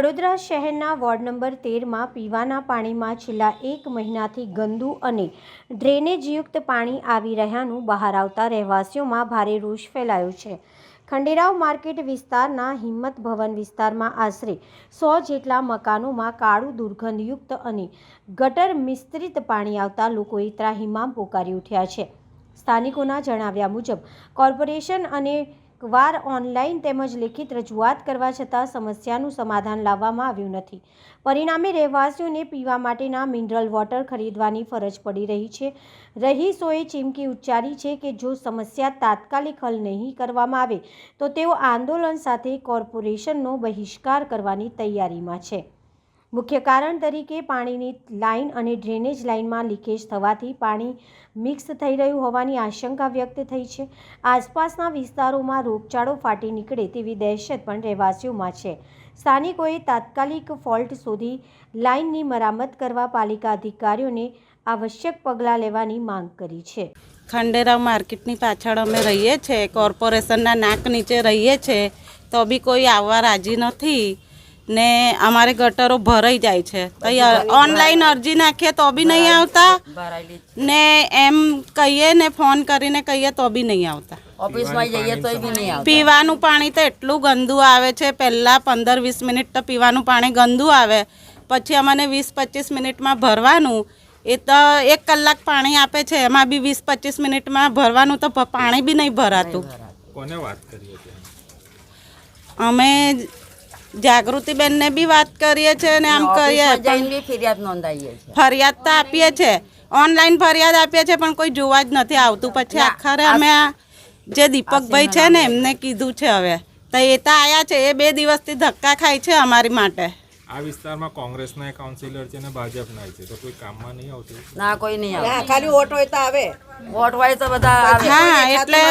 વડોદરા શહેરના ward number તેરમાં પીવાના પાણીમાં છેલ્લા એક મહિનાથી ગંદુ અને ડ્રેનેજયુક્ત પાણી આવી રહ્યાનું બહાર આવતા રહેવાસીઓમાં ભારે રોષ ફેલાયો છે. ખંડેરાવ માર્કેટ વિસ્તારના હિંમત ભવન વિસ્તારમાં આશરે સો જેટલા મકાનોમાં કાળું દુર્ગંધયુક્ત અને ગટર મિશ્રિત પાણી આવતા લોકોએ ત્રાહિમામ પોકારી ઉઠ્યા છે. સ્થાનિકોના જણાવ્યા મુજબ, કોર્પોરેશન અને વાર ઓનલાઈન તેમજ લેખિત રજૂઆત કરવા છતાં સમસ્યાનું સમાધાન લાવવામાં આવ્યું નથી. પરિણામે રહેવાસીઓને પીવા માટેના મિનરલ વોટર ખરીદવાની ફરજ પડી રહી છે. રહીશોએ ચીમકી ઉચ્ચારી છે કે જો સમસ્યા તાત્કાલિક હલ નહીં કરવામાં આવે, તો તેઓ આંદોલન સાથે કોર્પોરેશનનો બહિષ્કાર કરવાની તૈયારીમાં છે. મુખ્ય કારણ તરીકે પાણીની લાઇન અને ડ્રેનેજ લાઇનમાં લીકેજ થવાથી પાણી મિક્સ થઈ રહ્યું હોવાની આશંકા વ્યક્ત થઈ છે. આસપાસના વિસ્તારોમાં રોગચાળો ફાટી નીકળે તેવી દહેશત પણ રહેવાસીઓમાં છે. સ્થાનિકોએ તાત્કાલિક ફોલ્ટ શોધી લાઇનની મરામત કરવા પાલિકા અધિકારીઓને આવશ્યક પગલાં લેવાની માંગ કરી છે. ખંડેરાવ માર્કેટની પાછળ અમે રહીએ છીએ, કોર્પોરેશનના નાક નીચે રહીએ છીએ, તો બી કોઈ આવવા રાજી નથી. ને અમારે ગટરો ભરાઈ જાય છે. તો ઓનલાઈન અરજી નાખીએ તો બી નહીં આવતા. ને એમ કહીએ ને ફોન કરીને કહીએ તો બી નહીં આવતા. ઓફિસમાં જઈએ તોય બી નહીં આવતા. પીવાનું પાણી તો એટલું ગંદુ આવે છે. પહેલાં પંદર વીસ મિનિટ તો પીવાનું પાણી ગંદુ આવે. પછી અમને વીસ પચીસ મિનિટમાં ભરવાનું. એ તો એક કલાક પાણી આપે છે. એમાં બી વીસ પચીસ મિનિટમાં ભરવાનું તો પાણી બી નહીં ભરાતું. કોને વાત કરી હતી? અમે જાગૃતિબેનને બી વાત કરીએ છીએ અને આમ કરીએ ફરિયાદ નોંધાવીએ છીએ. ફરિયાદ તો આપીએ છીએ. ઓનલાઈન ફરિયાદ આપીએ છીએ પણ કોઈ જોવા જ નથી આવતું. પછી આખરે અમે આ જે દીપકભાઈ છે ને એમને કીધું છે હવે. તો એ તો આયા છે. એ બે દિવસથી ધક્કા ખાય છે અમારી માટે. આ વિસ્તારમાં કોંગ્રેસના કાઉન્સિલર છે ને ભાજપના છે. તો કોઈ કામમાં નહીં આવતું? ના કોઈ નહીં આવે ખાલી વોટ હોય તો આવે. વોટ હોય તો બધા હા એટલે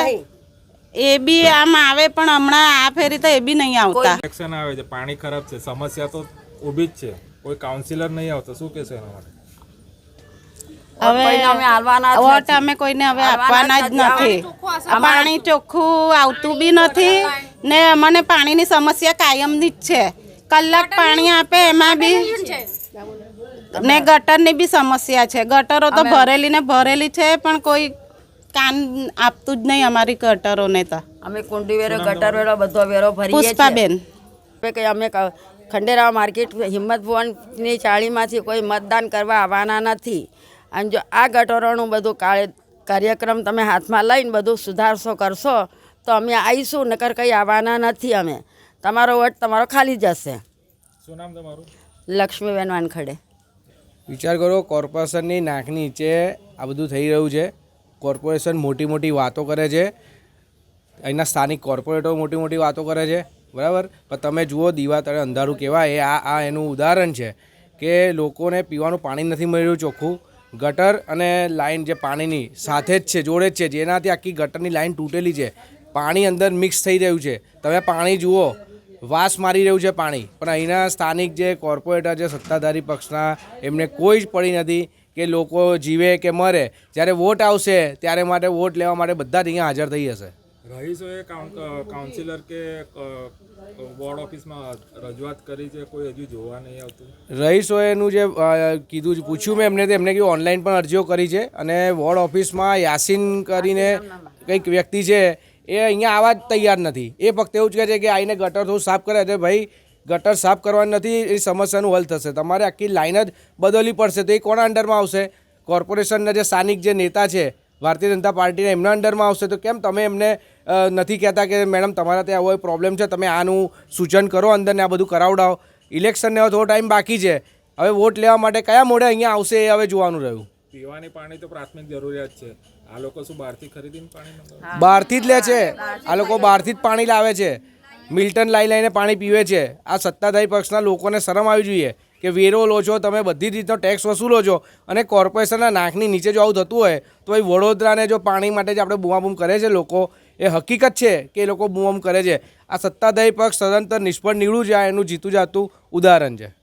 એ બી આમ આવે પણ હમણાં આ ફેરી તો એ બી નહીં આવતા. એક્શન આવે છે પાણી ખરાબ છે સમસ્યા તો ઊભી જ છે. કોઈ કાઉન્સિલર નહીં આવતો શું કહેશો એના માટે? હવે વોટ અમે કોઈને હવે આપવાના જ નથી. પાણી ચોખ્ખું આવતું બી નથી ને અમને પાણીની સમસ્યા કાયમની જ છે. કલાક પાણી આપે એમાં બી ને ગટરની બી સમસ્યા છે. ગટરો તો ભરેલી ને ભરેલી છે પણ કોઈ કાન આપતું જ નહીં અમારી ગટરો ને તો. અમે કુંડી વેરો ગટર વેરો બધો વેરો ભરીએ છીએ. પુષ્પાબેન. કે કંઈ અમે ખંડેરાવ માર્કેટ હિંમત ભવનની ચાળીમાંથી કોઈ મતદાન કરવા આવવાના નથી. અને જો આ ગટરોનું બધું કાળે કાર્યક્રમ તમે હાથમાં લઈને બધું સુધારશો કરશો તો અમે આવીશું નકર કંઈ આવવાના નથી અમે. તમારો વટ તમારો ખાલી જશે શું નામ તમારું? લક્ષ્મીબેન વાનખડે. વિચાર કરો કોર્પોરેશનની નાકની નીચે આ બધું થઈ રહ્યું છે. કોર્પોરેશન મોટી મોટી વાતો કરે છે. અહીંના સ્થાનિક કોર્પોરેટરો મોટી મોટી વાતો કરે છે. બરાબર? પણ તમે જુઓ, દીવા તળે અંધારું કહેવાય. એ આ આ એનું ઉદાહરણ છે કે લોકોને પીવાનું પાણી નથી મળી રહ્યું ચોખ્ખું. ગટર અને લાઈન જે પાણીની સાથે જ છે, જોડે જ છે, જેનાથી આખી ગટરની લાઈન તૂટેલી છે. પાણી અંદર મિક્સ થઈ રહ્યું છે. તમે પાણી જુઓ, વાસ મારી રહ્યું છે પાણી. પણ અહીંના સ્થાનિક જે કોર્પોરેટર જે સત્તાધારી પક્ષના, એમને કોઈ જ પડી નથી. કે લોકો જીવે કે મરે જ્યારે વોટ આવશે ત્યારે માટે વોટ લેવા માટે બધા જ અહીંયા હાજર થઈ જશે રહીશોએ કાઉન્સિલર કે વોર્ડ ઓફિસમાં રજૂઆત કરી છે કોઈ હજુ જોવા નહીં આવતું? રહીશોએનું જે કીધું છે, પૂછ્યું મેં એમને તો એમને કીધું ઓનલાઈન પણ અરજીઓ કરી છે અને વોર્ડ ઓફિસમાં યાસીન કરીને કંઈક વ્યક્તિ છે એ અહીંયા આવવા જ તૈયાર નથી. એ ફક્ત એવું જ કહે છે કે આઈને ગટર થોડું સાફ કરે તો ભાઈ ગટર સાફ કરવાની નથી એ સમસ્યાનું હલ થશે. તમારે આખી લાઈન જ બદલવી પડશે. તો એ કોના અંડરમાં આવશે? કોર્પોરેશનના જે સ્થાનિક જે નેતા છે ભારતીય જનતા પાર્ટીના એમના અંડરમાં આવશે? તો કેમ તમે એમને નથી કહેતા કે મેડમ તમારા ત્યાં આવો પ્રોબ્લેમ છે તમે આનું સૂચન કરો અંદરને આ બધું કરાવડાવો? ઇલેક્શનને હવે થોડો ટાઈમ બાકી છે. હવે વોટ લેવા માટે કયા મોડે અહીંયા આવશે એ હવે જોવાનું રહ્યું. પીવાની પાણી તો પ્રાથમિક જરૂરિયાત છે. આ લોકો શું બહારથી ખરીદીને પાણી બહારથી જ લે છે. આ લોકો બહારથી જ પાણી લાવે છે. મિલ્ટન લાઈ લઈને પાણી પીવે છે. આ સત્તાધારી પક્ષના લોકોને શરમ આવી જોઈએ કે વેરો લો છો, તમે બધી રીતનો ટેક્સ વસૂલો છો અને કોર્પોરેશનના નાકની નીચે જો આવું થતું હોય, તો એ વડોદરાને જો પાણી માટે જે આપણે બૂમાબૂમ કરે છે લોકો, એ હકીકત છે કે એ લોકો બૂમાબૂમ કરે છે. આ સત્તાધારી પક્ષ સદંતર નિષ્ફળ નીવડું આ એનું જીતું જાતું ઉદાહરણ છે.